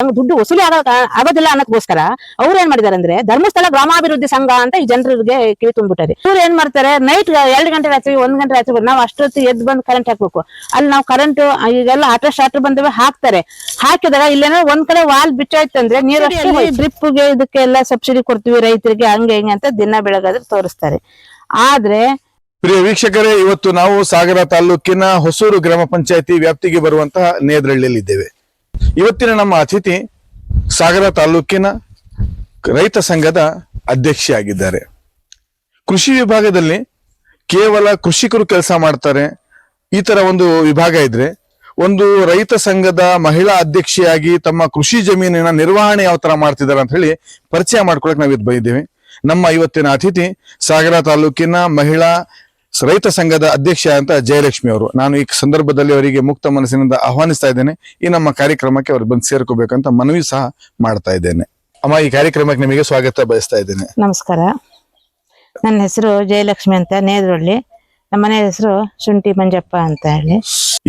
ನಮ್ಗೆ ದುಡ್ಡು ವಸೂಲಿ ಆಗೋ ಆಗೋದಿಲ್ಲ ಅನ್ನೋದಕ್ಕೋಸ್ಕರ ಅವ್ರು ಏನ್ ಮಾಡಿದಾರೆ ಅಂದ್ರೆ ಧರ್ಮಸ್ಥಳ ಗ್ರಾಮಾಭಿವೃದ್ಧಿ ಸಂಘ ಅಂತ ಈ ಜನರಿಗೆ ಕಿವಿ ತುಂಬಿಟ್ಟಾರೆ ಇವ್ರು ಏನ್ ಮಾಡ್ತಾರೆ ನೈಟ್ ಎರಡು ಗಂಟೆ ರಾತ್ರಿ ಒಂದ್ ಗಂಟೆ ರಾತ್ರಿ ನಾವು ಅಷ್ಟೊತ್ತು ಎದ್ದು ಬಂದು ಕರೆಂಟ್ ಹಾಕ್ಬೇಕು. ಅಲ್ಲಿ ನಾವು ಕರೆಂಟ್ ಈಗೆಲ್ಲ ಆಟೋ ಸ್ಟಾರ್ಟರ್ ಬಂದವೆ ಹಾಕ್ತಾರೆ. ಹಾಕಿದಾಗ ಇಲ್ಲೇನೋ ಒಂದ್ ಕಡೆ ವಾಲ್ ಬಿಟ್ಟಾಯ್ತಂದ್ರೆ ನೀರು ಡ್ರಿಪ್ಗೆ ಇದಕ್ಕೆಲ್ಲ ಸಬ್ಸಿಡಿ ಕೊಡ್ತೀವಿ ರೈತರಿಗೆ ಹಂಗೆ ಹಿಂಗೆ ಅಂತ ದಿನ ಬೆಳಗಾದ್ರೆ ತೋರಿಸ್ತಾರೆ. ಆದ್ರೆ ಪ್ರಿಯ ವೀಕ್ಷಕರೇ ಇವತ್ತು ನಾವು ಸಾಗರ ತಾಲೂಕಿನ ಹೊಸೂರು ಗ್ರಾಮ ಪಂಚಾಯತಿ ವ್ಯಾಪ್ತಿಗೆ ಬರುವಂತಹ ನೇದ್ರಳ್ಳಿಯಲ್ಲಿ ಇದ್ದೇವೆ ಇವತ್ತಿನ ನಮ್ಮ ಅತಿಥಿ ಸಾಗರ ತಾಲೂಕಿನ ರೈತ ಸಂಘದ ಅಧ್ಯಕ್ಷೆಯಾಗಿದ್ದಾರೆ. ಕೃಷಿ ವಿಭಾಗದಲ್ಲಿ ಕೇವಲ ಕೃಷಿಕರು ಕೆಲಸ ಮಾಡ್ತಾರೆ. ಈ ತರ ಒಂದು ವಿಭಾಗ ಇದ್ರೆ ಒಂದು ರೈತ ಸಂಘದ ಮಹಿಳಾ ಅಧ್ಯಕ್ಷೆಯಾಗಿ ತಮ್ಮ ಕೃಷಿ ಜಮೀನಿನ ನಿರ್ವಹಣೆ ಯಾವ ತರ ಮಾಡ್ತಿದ್ದಾರೆ ಅಂತ ಹೇಳಿ ಪರಿಚಯ ಮಾಡ್ಕೊಳಕ್ ನಾವು ಇದು ಬಂದಿದ್ದೇವೆ. ನಮ್ಮ ಇವತ್ತಿನ ಅತಿಥಿ ಸಾಗರ ತಾಲೂಕಿನ ಮಹಿಳಾ ರೈತ ಸಂಘದ ಅಧ್ಯಕ್ಷ ಅಂತ ಜಯಲಕ್ಷ್ಮಿ ಅವರು. ನಾನು ಈ ಸಂದರ್ಭದಲ್ಲಿ ಅವರಿಗೆ ಮುಕ್ತ ಮನಸ್ಸಿನಿಂದ ಆಹ್ವಾನಿಸ್ತಾ ಇದ್ದೇನೆ. ಈ ನಮ್ಮ ಕಾರ್ಯಕ್ರಮಕ್ಕೆ ಅವರು ಬಂದು ಸೇರ್ಕೋಬೇಕಂತ ಮನವಿ ಸಹ ಮಾಡ್ತಾ ಇದ್ದೇನೆ. ಅಮ್ಮ ಈ ಕಾರ್ಯಕ್ರಮಕ್ಕೆ ನಿಮಗೆ ಸ್ವಾಗತ ಬಯಸ್ತಾ ಇದ್ದೇನೆ. ನಮಸ್ಕಾರ. ನನ್ನ ಹೆಸರು ಜಯಲಕ್ಷ್ಮಿ ಅಂತ ನೇದ್ರಳ್ಳಿ. ನಮ್ಮ ಮನೆ ಹೆಸರು ಶುಂಠಿ ಮಂಜಪ್ಪ ಅಂತ ಹೇಳಿ.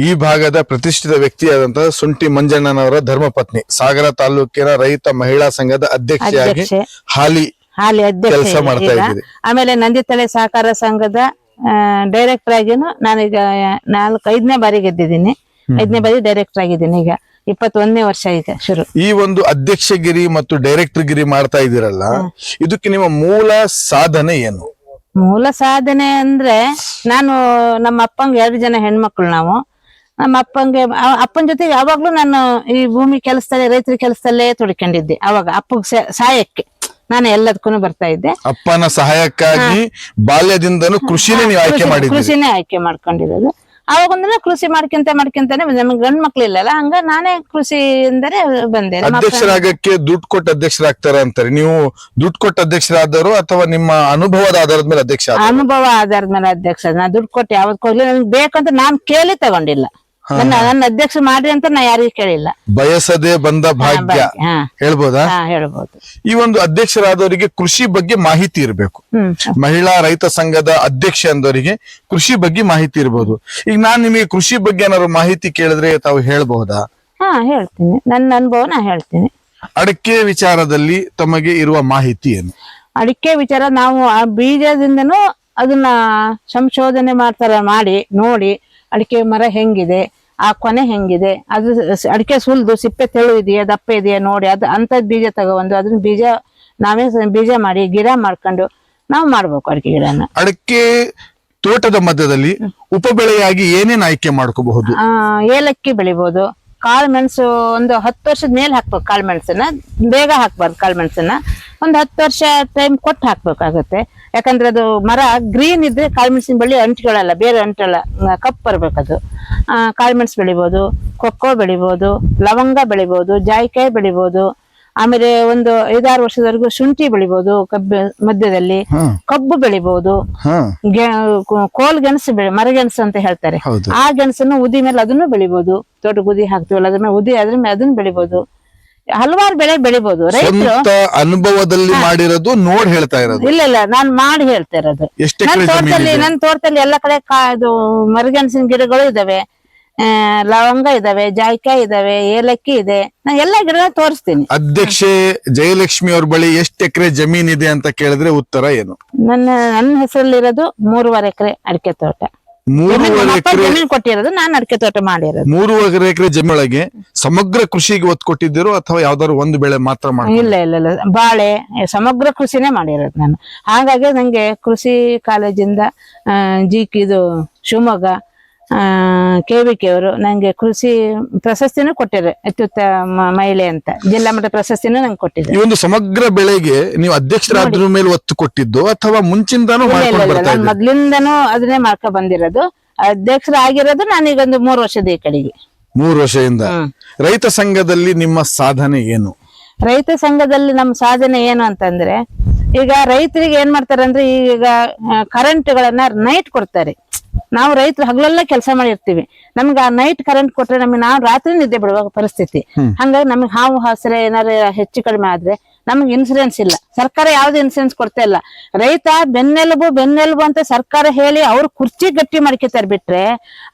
ಈ ಭಾಗದ ಪ್ರತಿಷ್ಠಿತ ವ್ಯಕ್ತಿಯಾದಂತಹ ಸುಂಟಿ ಮಂಜಣ್ಣನವರ ಧರ್ಮಪತ್ನಿ ಸಾಗರ ತಾಲೂಕಿನ ರೈತ ಮಹಿಳಾ ಸಂಘದ ಅಧ್ಯಕ್ಷೆಯಾಗಿ ಹಾಲಿ ಹಾಲಿ ಅಧ್ಯಕ್ಷ ಕೆಲಸ ಮಾಡ್ತಾ. ಇದ್ದೀರಿ. ಆಮೇಲೆ ನಂದಿತಲೆ ಸಹಕಾರ ಸಂಘದ ಡೈರೆಕ್ಟರ್ ಆಗಿನು ನಾನೀಗ ನಾಲ್ಕು ಐದನೇ ಬಾರಿ ಗೆದ್ದಿದ್ದೀನಿ. ಐದನೇ ಬಾರಿ ಡೈರೆಕ್ಟರ್ ಆಗಿದ್ದೀನಿ ಈಗ. ಇಪ್ಪತ್ತೊಂದನೇ ವರ್ಷ ಈಗ ಶುರು. ಈ ಒಂದು ಅಧ್ಯಕ್ಷಗಿರಿ ಮತ್ತು ಡೈರೆಕ್ಟರ್ ಗಿರಿ ಮಾಡ್ತಾ ಇದ್ದೀರಲ್ಲ ಇದಕ್ಕೆ ನಿಮ್ಮ ಮೂಲ ಸಾಧನೆ ಏನು? ಮೂಲ ಸಾಧನೆ ಅಂದ್ರೆ ನಾನು ನಮ್ಮ ಅಪ್ಪಂಗೆ ಎರಡು ಜನ ಹೆಣ್ಮಕ್ಳು ನಾವು. ನಮ್ಮ ಅಪ್ಪಂಗೆ ಅಪ್ಪನ ಜೊತೆಗೆ ಯಾವಾಗ್ಲೂ ನಾನು ಈ ಭೂಮಿ ಕೆಲಸದಲ್ಲೇ ರೈತರ ಕೆಲಸದಲ್ಲೇ ತೊಡ್ಕೊಂಡಿದ್ದೆ. ಅವಾಗ ಅಪ್ಪಗೆ ಸಹಾಯಕ್ಕೆ ನಾನು ಎಲ್ಲದಕ್ಕೂ ಬರ್ತಾ ಇದ್ದೆ. ಅಪ್ಪನ ಸಹಾಯಕ್ಕಾಗಿ ಬಾಲ್ಯದಿಂದನೂ ಕೃಷಿನೇ ನೀವು ಆಯ್ಕೆ ಕೃಷಿ- ಕೃಷಿನೇ ಆಯ್ಕೆ ಮಾಡ್ಕೊಂಡಿರೋದು. ಅವಾಗ ಒಂದಿನ ಕೃಷಿ ಮಾಡ್ಕೊಂತ ಮಾಡ್ಕೊಂತಾನೆ ನಮ್ಗೆ ಗಂಡ್ ಮಕ್ಳು ಇಲ್ಲಲ್ಲ ಹಂಗ ನಾನೇ ಕೃಷಿ ಅಂದರೆ ಬಂದೆ. ನಮ್ಮ ಅಪ್ಪ- ಅಧ್ಯಕ್ಷರಾಗಕ್ಕೆ ದುಡ್ಡು ಕೊಟ್ಟು ಅಧ್ಯಕ್ಷರಾಗ್ತಾರ ಅಂತಾರೆ. ನೀವು ದುಡ್ಡು ಕೊಟ್ಟು ಅಧ್ಯಕ್ಷರಾದರು ಅಥವಾ ನಿಮ್ಮ ಅನುಭವದ ಆಧಾರದ ಮೇಲೆ ಅಧ್ಯಕ್ಷ? ಅನುಭವ ಆಧಾರದ ಮೇಲೆ ಅಧ್ಯಕ್ಷ. ನಾ ದುಡ್ಡು ಕೊಟ್ಟು ಯಾವ್ದು ಕೊಡ್ಲಿ ನನ್ಗೆ ಬೇಕಂತ ನಾನ್ ಕೇಳಿ ತಗೊಂಡಿಲ್ಲ. ನನ್ನ ನನ್ನ ಅಧ್ಯಕ್ಷ ಮಾಡ್ರಿ ಅಂತ ನಾ ಯಾರಿಗೂ ಕೇಳಿಲ್ಲ. ಬಯಸದೆ ಬಂದ ಭಾಗ್ಯ. ಹಾ. ಹೇಳ್ಬೋದಾ? ಹಾ ಹೇಳ್ಬೋದು. ಈ ಒಂದು ಅಧ್ಯಕ್ಷರಾದವರಿಗೆ ಕೃಷಿ ಬಗ್ಗೆ ಮಾಹಿತಿ ಇರಬೇಕು. ಮಹಿಳಾ ರೈತ ಸಂಘದ ಅಧ್ಯಕ್ಷ ಅಂದವರಿಗೆ ಕೃಷಿ ಬಗ್ಗೆ ಮಾಹಿತಿ ಇರಬಹುದು ಈಗ ನಾನ್ ನಿಮಗೆ ಕೃಷಿ ಬಗ್ಗೆ ಏನಾದ್ರು ಮಾಹಿತಿ ಕೇಳಿದ್ರೆ ತಾವು ಹೇಳ್ಬಹುದಾ ಹಾ ಹೇಳ್ತೀನಿ. ನನ್ನ ಅನುಭವ ನಾ ಹೇಳ್ತೀನಿ. ಅಡಕೆ ವಿಚಾರದಲ್ಲಿ ತಮಗೆ ಇರುವ ಮಾಹಿತಿ ಏನು? ಅಡಿಕೆ ವಿಚಾರ ನಾವು ಆ ಬೀಜದಿಂದನೂ ಅದನ್ನ ಸಂಶೋಧನೆ ಮಾಡ್ತಾರ ಮಾಡಿ ನೋಡಿ ಅಡಿಕೆ ಮರ ಹೆಂಗಿದೆ ಆ ಕೊನೆ ಹೆಂಗಿದೆ? ಅದು ಅಡಿಕೆ ಸುಲ್ದು ಸಿಪ್ಪೆ ತೆಳು ಇದೆಯಾ ದಪ್ಪ ಇದೆಯಾ ನೋಡಿ ಅದು ಅಂಥದ್ದು ಬೀಜ ತಗೊಬಂದು ಅದನ್ನ ಬೀಜ ನಾವೇ ಬೀಜ ಮಾಡಿ ಗಿಡ ಮಾಡ್ಕೊಂಡು ನಾವು ಮಾಡ್ಬೇಕು ಅಡಿಕೆ ಗಿಡನ. ಅಡಿಕೆ ತೋಟದ ಮಧ್ಯದಲ್ಲಿ ಉಪಬೆಳೆಯಾಗಿ ಏನೇನು ಆಯ್ಕೆ ಮಾಡ್ಕೋಬಹುದು? ಏಲಕ್ಕಿ ಬೆಳಿಬಹುದು ಕಾಳು ಮೆಣಸು ಒಂದು ಹತ್ತು ವರ್ಷದ ಮೇಲೆ ಹಾಕ್ಬೇಕು ಕಾಳು ಮೆಣಸನ್ನ. ಬೇಗ ಹಾಕ್ಬಾರ್ದು ಕಾಳು ಮೆಣಸನ್ನ. ಒಂದು ಹತ್ತು ವರ್ಷ ಟೈಮ್ ಕೊಟ್ಟು ಹಾಕ್ಬೇಕಾಗತ್ತೆ. ಯಾಕಂದ್ರೆ ಅದು ಮರ ಗ್ರೀನ್ ಇದ್ರೆ ಕಾಳು ಮೆಣಸಿನ ಬಳ್ಳಿ ಅಂಟುಗಳಲ್ಲ ಬೇರೆ ಅಂಟಲ್ಲ ಕಪ್ ಬರ್ಬೇಕದು. ಆ ಕಾಳು ಮೆಣಸು ಬೆಳಿಬೋದು ಕೊಕ್ಕೋ ಬೆಳಿಬೋದು ಲವಂಗ ಬೆಳಿಬೋದು ಜಾಯಿಕಾಯಿ ಬೆಳಿಬೋದು ಆಮೇಲೆ ಒಂದು ಐದಾರು ವರ್ಷದವರೆಗೂ ಶುಂಠಿ ಬೆಳಿಬೋದು ಕಬ್ಬು ಮಧ್ಯದಲ್ಲಿ ಕಬ್ಬು ಬೆಳಿಬಹುದು ಕೋಲ್ ಗೆಣಸು ಬೆಳೆ ಮರಗೆಣಸು ಅಂತ ಹೇಳ್ತಾರೆ. ಆ ಗೆಣಸನ್ನು ಉದಿ ಮೇಲೆ ಅದನ್ನು ಬೆಳಿಬಹುದು ತೋಟ ಉದಿ ಹಾಕ್ತಿವಲ್ಲ ಅದ್ರ ಮೇಲೆ ಉದಿ ಅದ್ರ ಮೇಲೆ ಅದನ್ನ ಬೆಳಿಬೋದು. ಹಲವಾರು ಬೆಳೆ ಬೆಳಿಬಹುದು ರೈತರು. ಸ್ವಂತ ಅನುಭವದಲ್ಲಿ ಮಾಡಿರೋದು ನೋಡ್ ಹೇಳ್ತಾ ಇರೋದು. ಇಲ್ಲ ಇಲ್ಲ ನಾನ್ ಮಾಡಿ ಹೇಳ್ತಾ ಇರೋದು. ಎಷ್ಟು ನನ್ ಎಕರೆ ತೋಟದಲ್ಲಿ ಜಮೀನಿದೆ? ನನ್ ತೋಟದಲ್ಲಿ ಎಲ್ಲ ಕಡೆ ಕಾ ಇದು ಮರಗೆಣಸಿನ ಗಿಡಗಳು ಇದಾವೆ. ಆ, ಲವಂಗ ಇದಾವೆ ಜಾಯಿಕಾಯಿ ಇದಾವೆ ಏಲಕ್ಕಿ ಇದೆ. ನಾ ಎಲ್ಲಾ ಗಿಡ ತೋರಿಸ್ತೀನಿ. ಅಧ್ಯಕ್ಷೆ ಜಯಲಕ್ಷ್ಮಿ ಅವ್ರ ಬಳಿ ಎಷ್ಟು ಎಕರೆ ಜಮೀನ್ ಇದೆ ಅಂತ ಕೇಳಿದ್ರೆ ಉತ್ತರ ಏನು? ನನ್ನ ನನ್ನ ಹೆಸರಲ್ಲಿರೋದು ಮೂರುವರೆ ಎಕರೆ ಅಡಿಕೆ ತೋಟ. ಮೂರುವರೆ ಎಕರೆ ಜಮೀನು ಕೊಟ್ಟಿರೋದು ನಾನು ಅಡಿಕೆ ತೋಟ ಮಾಡಿರೋದು. ಮೂರುವರೆ ಎಕರೆ ಜಮೀನೊಳಗೆ ಸಮಗ್ರ ಕೃಷಿಗೆ ಒತ್ತು ಕೊಟ್ಟಿದ್ದೀರೋ ಅಥವಾ ಯಾವ್ದಾದ್ರು ಒಂದು ಬೆಳೆ ಮಾತ್ರ ಮಾಡಿ ಇಲ್ಲ ಇಲ್ಲ ಇಲ್ಲ. ಬಾಳೆ ಸಮಗ್ರ ಕೃಷಿನೇ ಮಾಡಿರೋದು ನಾನು. ಹಾಗಾಗಿ ನಂಗೆ ಕೃಷಿ ಕಾಲೇಜಿಂದ ಜಿ ಇದು ಶಿವಮೊಗ್ಗ ಕೆ ವಿ ಕೆ ಅವರು ನಂಗೆ ಕೃಷಿ ಪ್ರಶಸ್ತಿನೂ ಕೊಟ್ಟಿದ್ದಾರೆ ಅತ್ಯುತ್ತಮ ಮಹಿಳೆ ಅಂತ. ಜಿಲ್ಲಾ ಮಟ್ಟ ಪ್ರಶಸ್ತಿನೂ ನಂಗೆ ಈ ಕೊಟ್ಟಿದ್ದಾರೆ. ಒಂದು ಸಮಗ್ರ ಬೆಳೆಗೆ ನೀವು ಅಧ್ಯಕ್ಷರಾದ್ರ ಮೇಲೆ ಒತ್ತು ಕೊಟ್ಟಿದ್ದು ಅಥವಾ ಮುಂಚಿಂದಾನು ಇಲ್ಲ ಇಲ್ಲ ಮಾಡ್ಕೊಂಡು ಇಲ್ಲ ಬರ್ತಾ ನಾನು ಇದ್ದೀರಿ ಮೊದ್ಲಿಂದನೂ ಅದನ್ನೇ ಮಾಡ್ಕೊ ಬಂದಿರೋದು. ಅಧ್ಯಕ್ಷರಾಗಿರೋದು ನಾನೀಗ ಒಂದು ಮೂರು ವರ್ಷದ ಈ ಕಡೆಗೆ. ಮೂರು ವರ್ಷದಿಂದ. ಹ್ಮ್. ರೈತ ಸಂಘದಲ್ಲಿ ನಿಮ್ಮ ಸಾಧನೆ ಏನು? ರೈತ ಸಂಘದಲ್ಲಿ ನಮ್ಮ ಸಾಧನೆ ಏನು ಅಂತಂದ್ರೆ ಈಗ ರೈತರಿಗೆ ಏನ್ ಮಾಡ್ತಾರೆ ಅಂದ್ರೆ ಈಗ ಕರೆಂಟ್ ಗಳನ್ನ ನೈಟ್ ಕೊಡ್ತಾರೆ. ನಾವು ರೈತರು ಹಗಲೆಲ್ಲ ಕೆಲಸ ಮಾಡಿರ್ತೀವಿ. ನಮ್ಗೆ ಆ ನೈಟ್ ಕರೆಂಟ್ ಕೊಟ್ರೆ ನಮಗೆ ನಾವು ರಾತ್ರಿ ನಿದ್ದೆ ಬಿಡುವ ಪರಿಸ್ಥಿತಿ. ಹಂಗಾಗಿ ನಮಗೆ ಹಾವು ಹಸಿರೆ ಏನಾರ ಹೆಚ್ಚು ಕಡಿಮೆ ಆದ್ರೆ ನಮ್ಗೆ ಇನ್ಸೂರೆನ್ಸ್ ಇಲ್ಲ. ಸರ್ಕಾರ ಯಾವ್ದು ಇನ್ಸೂರೆನ್ಸ್ ಕೊಡ್ತಾ ಇಲ್ಲ. ರೈತ ಬೆನ್ನೆಲುಬು ಬೆನ್ನೆಲುಬು ಅಂತ ಸರ್ಕಾರ ಹೇಳಿ ಅವ್ರು ಕುರ್ಚಿ ಗಟ್ಟಿ ಮಾಡ್ಕೊತಾರೆ ಬಿಟ್ರೆ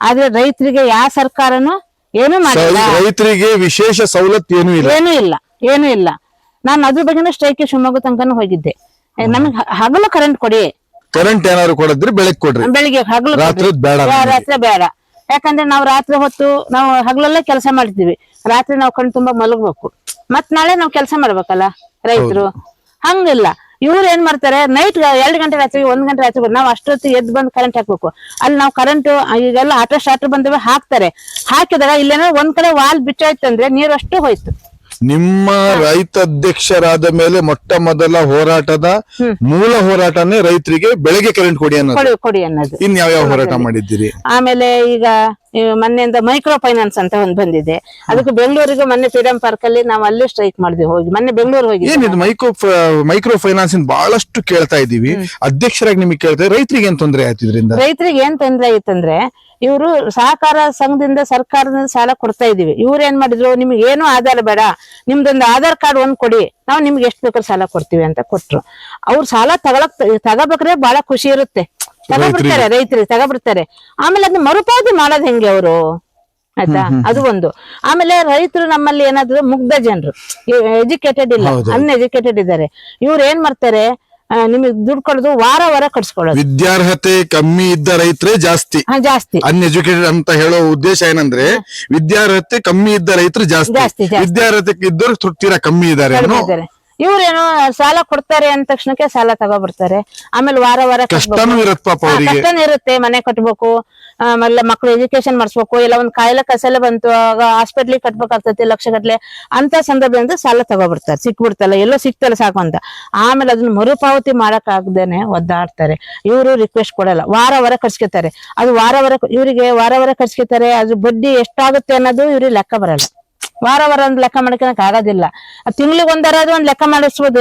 ಆದ್ರೆ ರೈತರಿಗೆ ಯಾವ ಸರ್ಕಾರನು ಏನು ಮಾಡಿಲ್ಲ. ರೈತರಿಗೆ ವಿಶೇಷ ಸವಲತ್ತು ಏನು ಇಲ್ಲ. ಏನು ಇಲ್ಲ. ಏನು ಇಲ್ಲ. ನಾನು ಅದ್ರ ಬಗ್ಗೆ ಸ್ಟ್ರೈಕ್ ಶಿವಮೊಗ್ಗ ತನಕನೂ ಹೋಗಿದ್ದೆ. ನಮಗೆ ಹಗಲು ಕರೆಂಟ್ ಕೊಡಿ. ಕರೆಂಟ್ ಏನಾದ್ರು ಕೊಡದ್ರಿ ಬೆಳಗ್ಗೆ ಕೊಡ್ರಿ. ಬೆಳಿಗ್ಗೆ ಹಗಲು ರಾತ್ರಿ ಬೇಡ ರಾತ್ರಿ ಬೇಡ. ಯಾಕಂದ್ರೆ ನಾವು ರಾತ್ರಿ ಹೊತ್ತು ನಾವು ಹಗಲೆಲ್ಲ ಕೆಲಸ ಮಾಡ್ತೀವಿ. ರಾತ್ರಿ ನಾವು ಕಣ್ ತುಂಬಾ ಮಲಗ್ಬೇಕು. ಮತ್ ನಾಳೆ ನಾವು ಕೆಲಸ ಮಾಡ್ಬೇಕಲ್ಲ ರೈತರು. ಹಂಗಿಲ್ಲ. ಇವ್ರು ಏನ್ ಮಾಡ್ತಾರೆ ನೈಟ್ ಎರಡು ಗಂಟೆ ರಾತ್ರಿ ಒಂದ್ ಗಂಟೆ ರಾತ್ರಿ ನಾವು ಅಷ್ಟೊತ್ತಿಗೆ ಎದ್ದು ಬಂದು ಕರೆಂಟ್ ಹಾಕ್ಬೇಕು. ಅಲ್ಲಿ ನಾವು ಕರೆಂಟ್ ಈಗೆಲ್ಲ ಆಟೋ ಸ್ಟಾರ್ಟರ್ ಬಂದವೆ ಹಾಕ್ತಾರೆ. ಹಾಕಿದಾಗ ಇಲ್ಲೇನೋ ಒಂದ್ ಕಡೆ ವಾಲ್ ಬಿಚ್ಚೋಯ್ತಂದ್ರೆ ನೀರು ಅಷ್ಟು ಹೋಯ್ತು. ನಿಮ್ಮ ರೈತ ಅಧ್ಯಕ್ಷರಾದ ಮೇಲೆ ಮೊಟ್ಟ ಮೊದಲ ಹೋರಾಟದ ಮೂಲ ಹೋರಾಟನೇ ರೈತರಿಗೆ ಬೆಳಗ್ಗೆ ಕರೆಂಟ್ ಕೊಡಿ ಅನ್ನೋದು. ಕೊಡಿ ಕೊಡಿ ಅನ್ನೋದು. ಇನ್ ಯಾವ ಯಾವ ಹೋರಾಟ ಮಾಡಿದ್ದೀರಿ? ಆಮೇಲೆ ಈಗ ಮೊನ್ನೆಯಿಂದ ಮೈಕ್ರೋ ಫೈನಾನ್ಸ್ ಅಂತ ಒಂದು ಬಂದಿದೆ. ಅದಕ್ಕೆ ಬೆಂಗಳೂರಿಗೆ ಮೊನ್ನೆ ಫ್ರೀಡಂ ಪಾರ್ಕ್ ಅಲ್ಲಿ ನಾವು ಅಲ್ಲಿ ಸ್ಟ್ರೈಕ್ ಮಾಡಿದ್ವಿ ಹೋಗಿ ಮೊನ್ನೆ ಬೆಂಗಳೂರು ಹೋಗಿ ಏನಿದು ಮೈಕ್ರೋ ಮೈಕ್ರೋ ಫೈನಾನ್ಸ್ ಬಹಳಷ್ಟು ಕೇಳ್ತಾ ಇದೀವಿ. ಅಧ್ಯಕ್ಷರಾಗಿ ನಿಮಗೆ ಕೇಳ್ತಾರೆ ರೈತರಿಗೆ ಏನ್ ತೊಂದರೆ ಆಯ್ತು ಇದರಿಂದ? ರೈತರಿಗೆ ಏನ್ ತೊಂದರೆ ಆಯ್ತಂದ್ರೆ ಇವರು ಸಹಕಾರ ಸಂಘದಿಂದ ಸರ್ಕಾರದಿಂದ ಸಾಲ ಕೊಡ್ತಾ ಇದೀವಿ. ಇವ್ರು ಏನ್ ಮಾಡಿದ್ರು ನಿಮ್ಗೆ ಏನು ಆಧಾರ ಬೇಡ ನಿಮ್ದೊಂದು ಆಧಾರ್ ಕಾರ್ಡ್ ಒಂದ್ ಕೊಡಿ ನಾವು ನಿಮ್ಗೆ ಎಷ್ಟು ಬೇಕಾದ್ರೆ ಸಾಲ ಕೊಡ್ತೀವಿ ಅಂತ ಕೊಟ್ರು. ಅವ್ರು ಸಾಲ ತಗೊಳಕ್ ತಗೋಬೇಕ್ರೆ ಬಹಳ ಖುಷಿ ಇರುತ್ತೆ. ತಗೊಬಿಡ್ತಾರೆ ರೈತರು ತಗೊಬಿಡ್ತಾರೆ ಆಮೇಲೆ ಅದನ್ನ ಮರುಪಾವತಿ ಮಾಡೋದ್ ಹೆಂಗೆ ಅವರು? ಆಯ್ತಾ? ಅದು ಒಂದು. ಆಮೇಲೆ ರೈತರು ನಮ್ಮಲ್ಲಿ ಏನಾದ್ರು ಮುಗ್ಧ ಜನರು. ಎಜುಕೇಟೆಡ್ ಇಲ್ಲ. ಅನ್ ಅನ್ಎಜುಕೇಟೆಡ್ ಇದ್ದಾರೆ ಇವ್ರು ಏನ್ ಮಾಡ್ತಾರೆ? ನಿಮಗೆ ದುಡ್ಡು ಕೊಡೋದು ವಾರ ವಾರ ಕಟ್ಸ್ಕೊಳ್ಳೋದು ವಿದ್ಯಾರ್ಹತೆ ಕಮ್ಮಿ ಇದ್ದ ರೈತರೇ ಜಾಸ್ತಿ. ಜಾಸ್ತಿ ಜಾಸ್ತಿ. ಅನ್ಎಜುಕೇಟೆಡ್ ಅಂತ ಹೇಳೋ ಉದ್ದೇಶ ಏನಂದ್ರೆ ವಿದ್ಯಾರ್ಹತೆ ಕಮ್ಮಿ ಇದ್ದ ರೈತರು ಜಾಸ್ತಿ. ವಿದ್ಯಾರ್ಹತೆ ಇದ್ದವ್ರು ತೃಪ್ತಿರ ತೀರಾ ಕಮ್ಮಿ ಇದ್ದಾರೆ ಇವ್ರೇನು ಸಾಲ ಕೊಡ್ತಾರೆ ಅಂದ ತಕ್ಷಣಕ್ಕೆ ಸಾಲ ತಗೋಬರ್ತಾರೆ ಆಮೇಲೆ ವಾರ ವಾರ. ಕಷ್ಟನೂ ಇರತ್ ಪಾಪ ಹಾ, ಅವರಿಗೆ. ಕಷ್ಟನೇ ಇರುತ್ತೆ ಮನೆ ಕಟ್ಬೇಕು ಆಮೇಲೆ ಮಕ್ಳು ಎಜುಕೇಶನ್ ಮಾಡಿಸ್ಬೇಕು ಇಲ್ಲ ಒಂದ್ ಕಾಯಿಲೆ ಕಸಲೆ ಬಂತು ಆಗ ಹಾಸ್ಪಿಟ್ಲಿಗೆ ಕಟ್ಬೇಕಾಗ್ತೈತಿ ಲಕ್ಷ ಗಟ್ಲೆ ಅಂತ ಸಂದರ್ಭದಿಂದ ಸಾಲ ತಗೋಬಿಡ್ತಾರೆ. ಸಿಕ್ಬಿಡ್ತಲ್ಲ ಎಲ್ಲೋ ಸಿಕ್ತಲ್ಲ ಸಾಕು ಅಂತ. ಆಮೇಲೆ ಅದನ್ನ ಮರುಪಾವತಿ ಮಾಡಕ್ ಆಗದೇನೆ ಒದ್ದಾಡ್ತಾರೆ. ಇವರು ರಿಕ್ವೆಸ್ಟ್ ಕೊಡಲ್ಲ. ವಾರ ವಾರ ಕಟ್ಸ್ಕೊತಾರೆ. ಅದು ವಾರ ವಾರ ಇವರಿಗೆ ವಾರ ವಾರ ಕಟ್ಸ್ಕೊತಾರೆ ಅದ್ರ ಬಡ್ಡಿ ಎಷ್ಟಾಗುತ್ತೆ ಅನ್ನೋದು ಇವ್ರಿಗೆ ಲೆಕ್ಕ ಬರಲ್ಲ. ವಾರ ವಾರ ಒಂದ್ ಲೆಕ್ಕ ಮಾಡ್ಕೊಳಕ್ ಆಗೋದಿಲ್ಲ. ತಿಂಗ್ಳಿಗೆ ಒಂದರಾದ್ರೂ ಒಂದ್ ಲೆಕ್ಕ ಮಾಡಿಸ್ಬೋದು.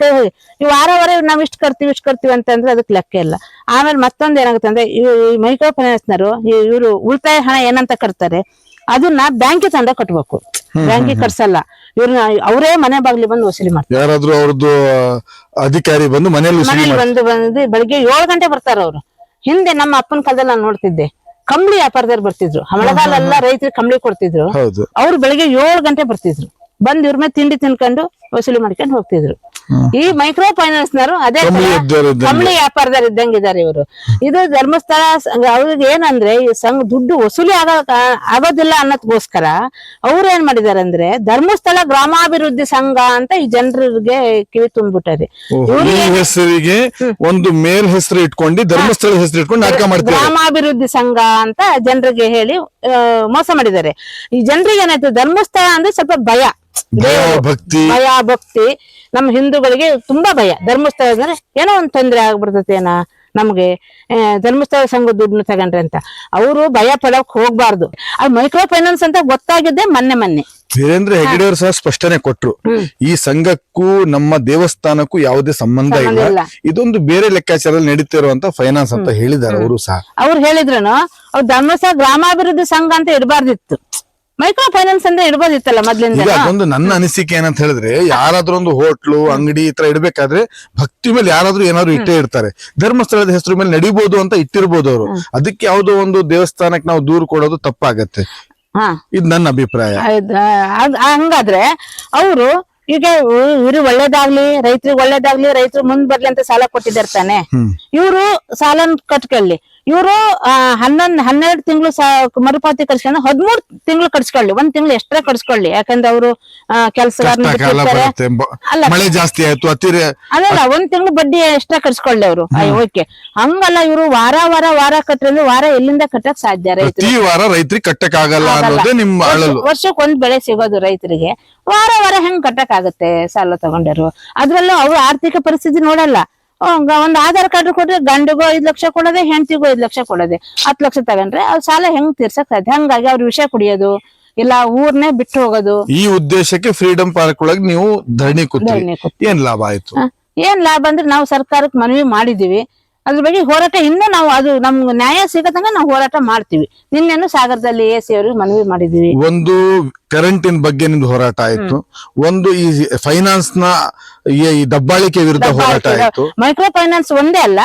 ಕೈ ಹೋಗಿ ಈ ವಾರ ವಾರ ನಾವ್ ಇಷ್ಟ ಕರ್ತೀವಿ ಇಷ್ಟ ಕರ್ತೀವಿ ಅಂತಂದ್ರೆ ಅದಕ್ಕೆ ಲೆಕ್ಕ ಇಲ್ಲ. ಆಮೇಲೆ ಮತ್ತೊಂದ್ ಏನಾಗುತ್ತೆ ಅಂದ್ರೆ ಈ ಮೈಕ್ರೋ ಫೈನಾನ್ಸ್ನವರು ಇವರು ಉಳಿತಾಯ ಹಣ ಏನಂತ ಕಟ್ತಾರೆ ಅದನ್ನ ಬ್ಯಾಂಕಿಗೆ ತಂದ ಕಟ್ಬೇಕು. ಬ್ಯಾಂಕಿಗೆ ಕಟ್ಸಲ್ಲ. ಇವ್ರನ್ನ ಅವರೇ ಮನೆ ಬಾಗ್ಲಿ ಬಂದು ವಸೂಲಿ ಮಾಡ್ತಾರೆ. ಯಾರಾದ್ರೂ ಅವ್ರದ್ದು ಅಧಿಕಾರಿ ಬಂದು ಮನೆಯಲ್ಲಿ ಬಂದು ಬಂದು ಬೆಳಿಗ್ಗೆ ಏಳು ಗಂಟೆ ಬರ್ತಾರ ಅವ್ರು. ಹಿಂದೆ ನಮ್ಮ ಅಪ್ಪನ ಕಾಲದಲ್ಲಿ ನಾನು ನೋಡ್ತಿದ್ದೆ. ಕಂಬಳಿ ವ್ಯಾಪಾರದವ್ರು ಬರ್ತಿದ್ರು. ಹಮಳಗಾಲೆಲ್ಲ ರೈತರು ಕಂಬಳಿ ಕೊಡ್ತಿದ್ರು. ಹೌದು. ಅವ್ರು ಬೆಳಿಗ್ಗೆ ಏಳು ಗಂಟೆ ಬರ್ತಿದ್ರು. ಬಂದ್ ಇವ್ರ ಮೇಲೆ ತಿಂಡಿ ತಿನ್ಕೊಂಡು ವಸೂಲಿ ಮಾಡ್ಕೊಂಡು ಹೋಗ್ತಿದ್ರು. ಈ ಮೈಕ್ರೋ ಫೈನಾನ್ಸ್ ನವರು ಅದೇ ಕಂಬಳಿ ವ್ಯಾಪಾರದಲ್ಲಿ ಇದ್ದಂಗಿದ್ದಾರೆ ಇವರು. ಇದು ಧರ್ಮಸ್ಥಳ ಅವ್ರಿಗೆ ಏನಂದ್ರೆ ಈ ಸಂಘ ದುಡ್ಡು ವಸೂಲಿ ಆಗ ಆಗೋದಿಲ್ಲ ಅನ್ನೋದಕ್ಕೋಸ್ಕರ ಅವ್ರು ಏನ್ ಮಾಡಿದಾರೆ ಅಂದ್ರೆ ಧರ್ಮಸ್ಥಳ ಗ್ರಾಮಾಭಿವೃದ್ಧಿ ಸಂಘ ಅಂತ ಈ ಜನರಿಗೆ ಕಿವಿ ಈ ಹೆಸರಿಗೆ ಒಂದು ಮೇಲ್ ಹೆಸರು ಇಟ್ಕೊಂಡು ಧರ್ಮಸ್ಥಳ ಹೆಸರು ಇಟ್ಕೊಂಡು ಗ್ರಾಮಾಭಿವೃದ್ಧಿ ಸಂಘ ಅಂತ ಜನರಿಗೆ ಹೇಳಿ ಮೋಸ ಮಾಡಿದ್ದಾರೆ. ಈ ಜನರಿಗೆ ಏನಾಯ್ತು ಧರ್ಮಸ್ಥಳ ಅಂದ್ರೆ ಸ್ವಲ್ಪ ಭಯ, ಭಕ್ತಿ. ಭಯ ಭಕ್ತಿ. ನಮ್ಮ ಹಿಂದೂಗಳಿಗೆ ತುಂಬಾ ಭಯ. ಧರ್ಮಸ್ಥಳ ಅಂದ್ರೆ ಏನೋ ಒಂದ್ ತೊಂದ್ರೆ ಆಗ್ಬಿಡ್ತೈತೇನ ನಮ್ಗೆ. ಧರ್ಮಸ್ಥಳ ಸಂಘ ದುಡ್ಡು ತಗೊಂಡ್ರೆ ಅಂತ. ಅವರು ಭಯ ಪಡಕ್ ಹೋಗ್ಬಾರ್ದು. ಅದು ಮೈಕ್ರೋ ಫೈನಾನ್ಸ್ ಅಂತ ಗೊತ್ತಾಗಿದ್ದೆ ಮೊನ್ನೆ ಮೊನ್ನೆ. ವೀರೇಂದ್ರ ಹೆಗಡೆ ಅವರು ಸಹ ಸ್ಪಷ್ಟನೆ ಕೊಟ್ರು. ಈ ಸಂಘಕ್ಕೂ ನಮ್ಮ ದೇವಸ್ಥಾನಕ್ಕೂ ಯಾವುದೇ ಸಂಬಂಧ ಇಲ್ಲ. ಇದೊಂದು ಬೇರೆ ಲೆಕ್ಕಾಚಾರದಲ್ಲಿ ನಡೀತಿರುವಂತ ಫೈನಾನ್ಸ್ ಅಂತ ಹೇಳಿದ್ದಾರೆ ಅವರು ಸಹ. ಅವ್ರು ಹೇಳಿದ್ರು ಅವ್ರು ಧರ್ಮಸ್ಥಳ ಗ್ರಾಮಾಭಿವೃದ್ಧಿ ಸಂಘ ಅಂತ ಇಡಬಾರ್ದಿತ್ತು. ಮೈಕ್ರೋ ಫೈನಾನ್ಸ್ ಅಂದ್ರೆ ಇಡ್ಬೋದಿತ್ತಲ್ಲ ಮೊದ್ಲಿಂದ ಈಗ ಅದೊಂದು ನನ್ನ ಅನಿಸಿಕೆ ಏನಂತ ಹೇಳಿದ್ರೆ ಯಾರಾದ್ರೂ ಒಂದು ಹೋಟ್ಲು ಅಂಗಡಿ ಈ ತರ ಇಡ್ಬೇಕಾದ್ರೆ ಭಕ್ತಿ ಮೇಲೆ ಯಾರಾದ್ರೂ ಏನಾದ್ರು ಇಟ್ಟೇ ಇರ್ತಾರೆ. ಧರ್ಮಸ್ಥಳದ ಹೆಸರು ಮೇಲೆ ನಡಿಬಹುದು ಅಂತ ಇಟ್ಟಿರ್ಬೋದು ಅವರು. ಅದಕ್ಕೆ ಯಾವುದೋ ಒಂದು ದೇವಸ್ಥಾನಕ್ಕೆ ನಾವು ದೂರು ಕೊಡೋದು ತಪ್ಪಾಗತ್ತೆ. ಇದು ನನ್ನ ಅಭಿಪ್ರಾಯ. ಹಂಗಾದ್ರೆ ಅವರು ಈಗ ಇವ್ರಿಗೆ ಒಳ್ಳೇದಾಗ್ಲಿ ರೈತರಿಗೆ ಒಳ್ಳೇದಾಗ್ಲಿ ರೈತರು ಮುಂದ್ ಬರ್ಲಿ ಅಂತ ಸಾಲ ಕೊಟ್ಟಿದ್ದಾರೆ ತಾನೆ. ಇವರು ಸಾಲ ಕಟ್ಕೊಳ್ಳಿ. ಇವರು ಹನ್ನೊಂದ್ ಹನ್ನೆರಡು ತಿಂಗಳು ಮರುಪಾವತಿ ಕಟ್ಸ್ಕೊಂಡು ಹದಿಮೂರು ತಿಂಗಳು ಕಟ್ಸ್ಕೊಳ್ಳಿ. ಒಂದ್ ತಿಂಗಳು ಎಷ್ಟೇ ಕಟ್ಸ್ಕೊಳ್ಳಿ. ಯಾಕಂದ್ರೆ ಅವರು ಕೆಲಸಗಾರ ಜಾಸ್ತಿ ಆಯ್ತು ಅತಿರೇ ಅಲ್ಲಲ್ಲ ಒಂದ್ ತಿಂಗಳು ಬಡ್ಡಿ ಎಷ್ಟೇ ಕಟ್ಸ್ಕೊಳ್ಳಿ ಅವರು. ಓಕೆ. ಹಂಗಲ್ಲ ಇವರು ವಾರ ವಾರ ವಾರ ಕಟ್ಟಿದ್ರೆ ವಾರ ಎಲ್ಲಿಂದ ಕಟ್ಟಕ್ ಸಾಧ್ಯ ರೈತರು? ವಾರ ರೈತರಿಗೆ ಕಟ್ಟಕ್ ಆಗಲ್ಲ. ಅನ್ನೋದೇ ನಿಮ್ಮ ವರ್ಷಕ್ಕೆ ಒಂದ್ ಬೆಳೆ ಸಿಗೋದು ರೈತರಿಗೆ. ವಾರ ವಾರ ಹೆಂಗ್ ಕಟ್ಟಕ್ ಆಗುತ್ತೆ ಸಾಲ ತಗೊಂಡರು? ಅದ್ರಲ್ಲೂ ಅವ್ರ ಆರ್ಥಿಕ ಪರಿಸ್ಥಿತಿ ನೋಡಲ್ಲ. ಒಂದ್ ಆಧಾರ್ ಕಾರ್ಡ್ ಕೊಟ್ರೆ ಗಂಡಿಗೂ ಐದ್ ಲಕ್ಷ ಕೊಡೋದೆ ಹೆಂಡತಿಗೂ ಐದ್ ಲಕ್ಷ ಕೊಡೋದೆ ಹತ್ ಲಕ್ಷ ತಗೊಂಡ್ರೆ ಅವ್ರ ಸಾಲ ಹೆಂಗ್ ತೀರ್ಸಕ್ ಸಾಧ್ಯ ಹಂಗಾಗಿ ಅವ್ರ ವಿಷಯ ಕುಡಿಯೋದು ಇಲ್ಲ ಊರ್ನೇ ಬಿಟ್ಟು ಹೋಗೋದು ಈ ಉದ್ದೇಶಕ್ಕೆ ಫ್ರೀಡಂ ಪಾರ್ಕ್ ಒಳಗೆ ನೀವು ಧರಣಿ ಕೂತ್ರಿ ಧರಣಿ. ಏನ್ ಲಾಭ ಆಯ್ತು? ಏನ್ ಲಾಭ ಅಂದ್ರೆ ನಾವು ಸರ್ಕಾರಕ್ಕೆ ಮನವಿ ಮಾಡಿದೀವಿ ಅದ್ರ ಬಗ್ಗೆ ಹೋರಾಟ ಇನ್ನೂ ನಾವು ಅದು ನಮ್ಗೆ ನ್ಯಾಯ ಸಿಗತಂಗ ನಾವು ಹೋರಾಟ ಮಾಡ್ತೀವಿ. ನಿನ್ನೆನು ಸಾಗರದಲ್ಲಿ ಎ ಸಿ ಅವ್ರಿಗೆ ಮನವಿ ಮಾಡಿದೀವಿ ಒಂದು ಕರೆಂಟಿನ ಬಗ್ಗೆ ನಿಮ್ದು ಹೋರಾಟ ಆಯ್ತು. ಒಂದು ಈ ಫೈನಾನ್ಸ್ನ ಈ ದಬ್ಬಾಳಿಕೆ ವಿರುದ್ಧ ಹೋರಾಟ ಆಯ್ತು. ಮೈಕ್ರೋ ಫೈನಾನ್ಸ್ ಒಂದೇ ಅಲ್ಲ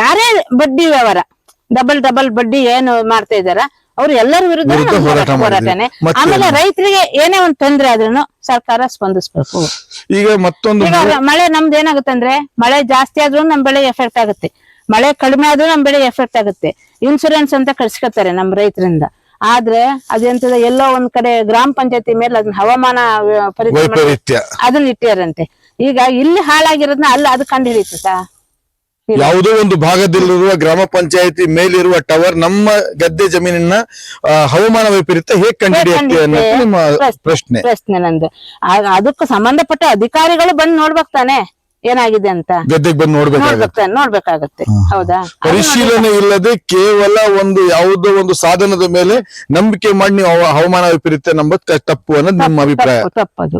ಯಾರೇ ಬಡ್ಡಿ ವ್ಯವಹಾರ ಡಬಲ್ ಡಬಲ್ ಬಡ್ಡಿ ಏನು ಮಾಡ್ತಾ ಇದಾರ ಅವ್ರು ಎಲ್ಲರ ವಿರುದ್ಧ ಹೋರಾಟ. ಹೋರಾಟನೇ. ಆಮೇಲೆ ರೈತರಿಗೆ ಏನೇ ಒಂದು ತೊಂದ್ರೆ ಆದ್ರೂ ಸರ್ಕಾರ ಸ್ಪಂದಿಸ್ಬೇಕು. ಈಗ ಮತ್ತೊಂದು ಮಳೆ ನಮ್ದು ಏನಾಗುತ್ತೆ ಅಂದ್ರೆ ಮಳೆ ಜಾಸ್ತಿ ಆದ್ರೂ ನಮ್ ಬೆಳೆ ಎಫೆಕ್ಟ್ ಆಗುತ್ತೆ. ಮಳೆ ಕಡಿಮೆ ಆದ್ರೂ ನಮ್ ಬೆಳೆ ಎಫೆಕ್ಟ್ ಆಗುತ್ತೆ. ಇನ್ಸೂರೆನ್ಸ್ ಅಂತ ಕಳ್ಸ್ಕೊತಾರೆ ನಮ್ ರೈತರಿಂದ. ಆದ್ರೆ ಅದೆಂತದ ಎಲ್ಲೋ ಒಂದ್ ಕಡೆ ಗ್ರಾಮ ಪಂಚಾಯತಿ ಮೇಲೆ ಅದನ್ನ ಹವಾಮಾನ ವೈಪರೀತ್ಯ. ಅದನ್ನ ಇಟ್ಟಿಯಾರಂತೆ. ಈಗ ಇಲ್ಲಿ ಹಾಳಾಗಿರೋದ್ನ ಅಲ್ಲ ಅದು ಕಂಡು ಹಿಡಿತದ ಯಾವುದೋ ಒಂದು ಭಾಗದಲ್ಲಿರುವ ಗ್ರಾಮ ಪಂಚಾಯತಿ ಮೇಲಿರುವ ಟವರ್ ನಮ್ಮ ಗದ್ದೆ ಜಮೀನಿನ ಹವಾಮಾನ ವೈಪರೀತ್ಯ ಹೇಗ್ ಕಂಡುಹಿಡಿಯುತ್ತೆ ಅನ್ನೋದು ನಿಮ್ಮ ಪ್ರಶ್ನೆ. ಪ್ರಶ್ನೆ. ನಂದು. ಅದಕ್ಕೂ ಅದಕ್ಕೆ ಸಂಬಂಧಪಟ್ಟ ಅಧಿಕಾರಿಗಳು ಬಂದು ನೋಡ್ಬೇಕು ತಾನೆ? ಏನಾಗಿದೆ ಅಂತ? ಗದ್ದೆಗೆ ಬಂದು ನೋಡ್ಬೇಕಾಗುತ್ತೆ. ನೋಡ್ಬೇಕು ನೋಡ್ಬೇಕಾಗತ್ತೆ. ಹೌದಾ? ಪರಿಶೀಲನೆ ಇಲ್ಲದೆ ಕೇವಲ ಒಂದು ಯಾವುದೋ ಒಂದು ಸಾಧನದ ಮೇಲೆ ನಂಬಿಕೆ ಮಾಡಿ ನೀವು ಹವ- ಹವಾಮಾನ ವಿಪರೀತ ನಂಬ ಕ- ತಪ್ಪು ಅನ್ನೋದು ನಿಮ್ಮ ಅಭಿಪ್ರಾಯ. ತಪ್ಪು ತಪ್ಪದು.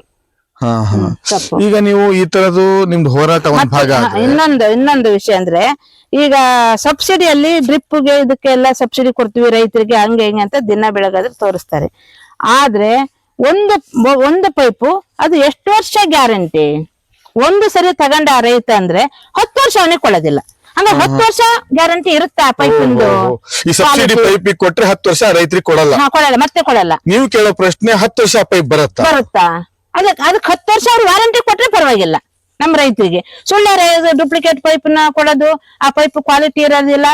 ಹಾ ಹಾ. ತಪ್ಪು. ಈಗ ನೀವು ಈ ತರದ್ದು ನಿಮ್ದು ಹೋರಾಟ ಒಂದ್ ಭಾಗ ಹಾ, ಆದ್ರೆ. ಇನ್ನೊಂದು ಇನ್ನೊಂದು ವಿಷಯ ಅಂದ್ರೆ ಈಗ ಸಬ್ಸಿಡಿಯಲ್ಲಿ ಡ್ರಿಪ್ಗೆ ಇದಕ್ಕೆಲ್ಲ ಸಬ್ಸಿಡಿ ಕೊಡ್ತೀವಿ ರೈತರಿಗೆ ಹಂಗೆ ಹಿಂಗೆ ಅಂತ ದಿನ ಬೆಳಗಾದ್ರೆ ತೋರಿಸ್ತಾರೆ. ಆದ್ರೆ ಒಂದು ಬ- ಒಂದು ಪೈಪು ಅದು ಎಷ್ಟು ವರ್ಷ ಗ್ಯಾರಂಟಿ? ಒಂದು ಸರಿ ತಗೊಂಡ ಆ ರೈತ ಅಂದ್ರೆ ಹತ್ತು ವರ್ಷ ಅವನಿಗೆ ಕೊಡೋದಿಲ್ಲ. ಅಂದ್ರೆ ಹತ್ತು ವರ್ಷ ಗ್ಯಾರಂಟಿ ಇರುತ್ತಾ ಆ ಪೈಪಿಂದು ಈ ಸಬ್ಸಿಡಿ ಪೈಪ್ ಕೊಟ್ರೆ ಹತ್ತು ವರ್ಷ ರೈತರಿಗೆ ಕೊಡಲ್ಲ. ಹಾ ಕೊಡಲ್ಲ ಮತ್ತೆ ಕೊಡಲ್ಲ. ನೀವು ಕೇಳೋ ಪ್ರಶ್ನೆ ಹತ್ತು ವರ್ಷ ಪೈಪ್ ಬರುತ್ತಾ? ಬರುತ್ತಾ? ಅದಕ್ಕೆ ಅದಕ್ಕೆ ಹತ್ತು ವರ್ಷ ಅವ್ರು ವಾರಂಟಿ ಕೊಟ್ರೆ ಪರವಾಗಿಲ್ಲ ನಮ್ಮ ರೈತರಿಗೆ. ಸುಳ್ಳು ಡೂಪ್ಲಿಕೇಟ್ ಪೈಪ್ನ ಕೊಡೋದು ಆ ಪೈಪ್ ಕ್ವಾಲಿಟಿ ಇರೋದಿಲ್ಲ